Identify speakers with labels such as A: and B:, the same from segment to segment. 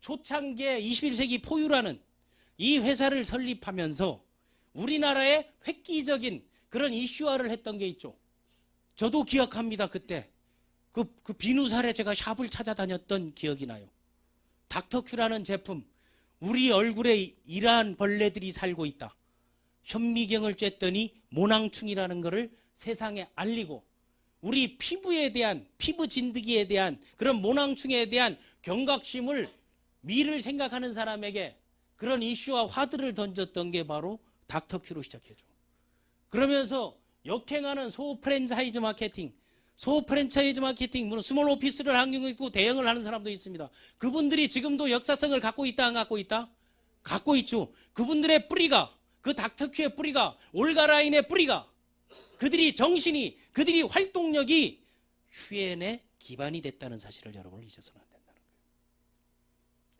A: 초창기에 21세기 포유라는 이 회사를 설립하면서 우리나라의 획기적인 그런 이슈화를 했던 게 있죠. 저도 기억합니다. 그때 그, 그 비누 살에 제가 샵을 찾아다녔던 기억이 나요. 닥터큐라는 제품 우리 얼굴에 이러한 벌레들이 살고 있다. 현미경을 쬐더니 모낭충이라는 것을 세상에 알리고 우리 피부에 대한 피부 진드기에 대한 그런 모낭충에 대한 경각심을 미를 생각하는 사람에게 그런 이슈와 화두를 던졌던 게 바로 닥터큐로 시작해줘. 그러면서 역행하는 소 프랜차이즈 마케팅, 소 프랜차이즈 마케팅, 물론 스몰 오피스를 하는 경우 있고 대형을 하는 사람도 있습니다. 그분들이 지금도 역사성을 갖고 있다 안 갖고 있다? 갖고 있죠. 그분들의 뿌리가 그 닥터큐의 뿌리가 올가라인의 뿌리가 그들이 정신이 그들이 활동력이 휴엔의 기반이 됐다는 사실을 여러분 잊어서는 안 거예요.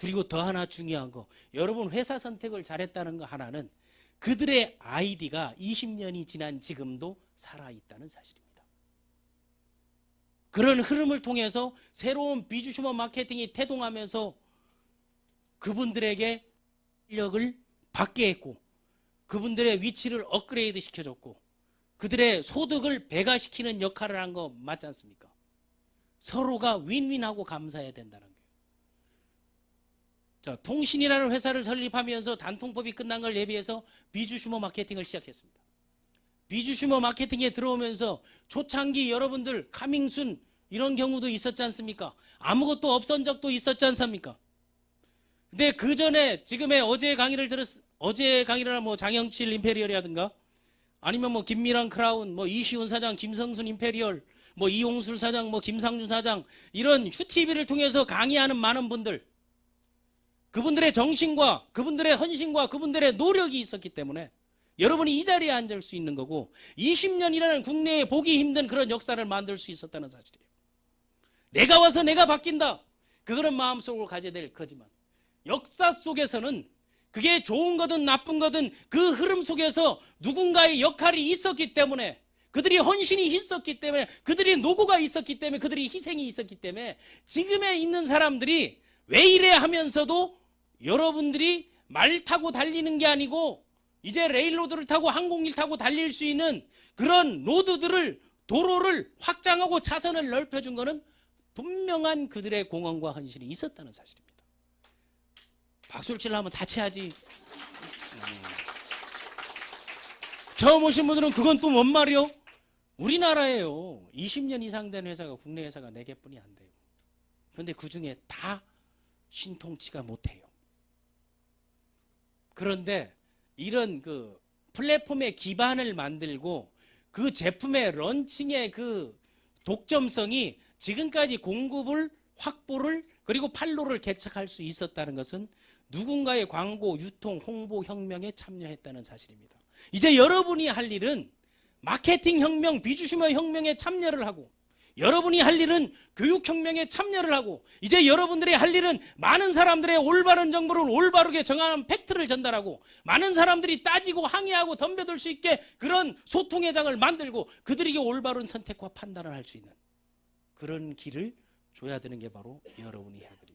A: 그리고 더 하나 중요한 거 여러분 회사 선택을 잘했다는 거 하나는 그들의 아이디가 20년이 지난 지금도 살아있다는 사실입니다. 그런 흐름을 통해서 새로운 비주슈머 마케팅이 태동하면서 그분들에게 실력을 받게 했고 그분들의 위치를 업그레이드 시켜줬고 그들의 소득을 배가시키는 역할을 한 거 맞지 않습니까? 서로가 윈윈하고 감사해야 된다는. 자, 통신이라는 회사를 설립하면서 단통법이 끝난 걸 대비해서 비주슈머 마케팅을 시작했습니다. 비주슈머 마케팅에 들어오면서 초창기 여러분들 카밍순 이런 경우도 있었지 않습니까? 아무것도 없었던 적도 있었지 않습니까? 근데 그 전에 지금의 어제 강의를 들었 어제 강의를 뭐 장영칠 임페리얼이라든가 아니면 뭐 김미랑 크라운, 뭐 이시훈 사장, 김성순 임페리얼, 뭐 이용술 사장, 뭐 김상준 사장 이런 휴티비를 통해서 강의하는 많은 분들 그분들의 정신과 그분들의 헌신과 그분들의 노력이 있었기 때문에 여러분이 이 자리에 앉을 수 있는 거고 20년이라는 국내에 보기 힘든 그런 역사를 만들 수 있었다는 사실이에요. 내가 와서 내가 바뀐다. 그거는 마음속으로 가져야 될 거지만 역사 속에서는 그게 좋은 거든 나쁜 거든 그 흐름 속에서 누군가의 역할이 있었기 때문에 그들이 헌신이 있었기 때문에 그들이 노고가 있었기 때문에 그들이 희생이 있었기 때문에 지금에 있는 사람들이 왜 이래 하면서도 여러분들이 말 타고 달리는 게 아니고 이제 레일로드를 타고 항공기를 타고 달릴 수 있는 그런 로드들을 도로를 확장하고 차선을 넓혀준 거는 분명한 그들의 공헌과 헌신이 있었다는 사실입니다. 박수를 치려면 다쳐야지. 음. 처음 오신 분들은 그건 또 뭔 말이요? 우리나라에요. 20년 이상 된 회사가 국내 회사가 4개뿐이 안 돼요. 근데 그 중에 다 신통치가 못해요. 그런데 이런 그 플랫폼의 기반을 만들고 그 제품의 런칭의 그 독점성이 지금까지 공급을 확보를 그리고 판로를 개척할 수 있었다는 것은 누군가의 광고, 유통, 홍보 혁명에 참여했다는 사실입니다. 이제 여러분이 할 일은 마케팅 혁명, 비주슈머 혁명에 참여를 하고 여러분이 할 일은 교육혁명에 참여를 하고 이제 여러분들이 할 일은 많은 사람들의 올바른 정보를 올바르게 정한 팩트를 전달하고 많은 사람들이 따지고 항의하고 덤벼들 수 있게 그런 소통의 장을 만들고 그들에게 올바른 선택과 판단을 할 수 있는 그런 길을 줘야 되는 게 바로 여러분이 해야 되는